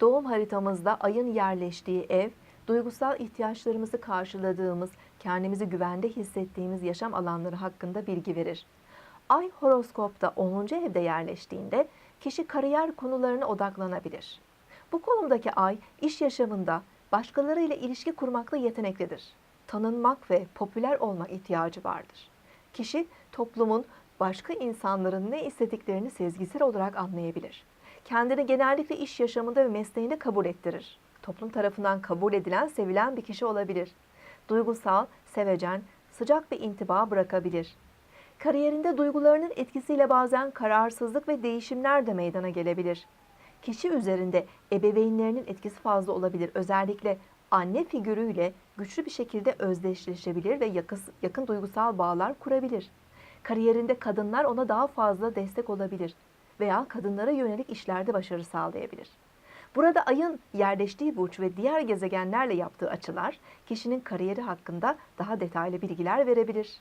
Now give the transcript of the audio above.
Doğum haritamızda ayın yerleştiği ev, duygusal ihtiyaçlarımızı karşıladığımız, kendimizi güvende hissettiğimiz yaşam alanları hakkında bilgi verir. Ay horoskopta 10. evde yerleştiğinde kişi kariyer konularına odaklanabilir. Bu konumdaki ay iş yaşamında başkalarıyla ilişki kurmakta yeteneklidir. Tanınmak ve popüler olma ihtiyacı vardır. Kişi toplumun başka insanların ne istediklerini sezgisel olarak anlayabilir. Kendini genellikle iş yaşamında ve mesleğinde kabul ettirir. Toplum tarafından kabul edilen, sevilen bir kişi olabilir. Duygusal, sevecen, sıcak bir intiba bırakabilir. Kariyerinde duygularının etkisiyle bazen kararsızlık ve değişimler de meydana gelebilir. Kişi üzerinde ebeveynlerinin etkisi fazla olabilir. Özellikle anne figürüyle güçlü bir şekilde özdeşleşebilir ve yakın, yakın duygusal bağlar kurabilir. Kariyerinde kadınlar ona daha fazla destek olabilir veya kadınlara yönelik işlerde başarı sağlayabilir. Burada ayın yerleştiği burç ve diğer gezegenlerle yaptığı açılar kişinin kariyeri hakkında daha detaylı bilgiler verebilir.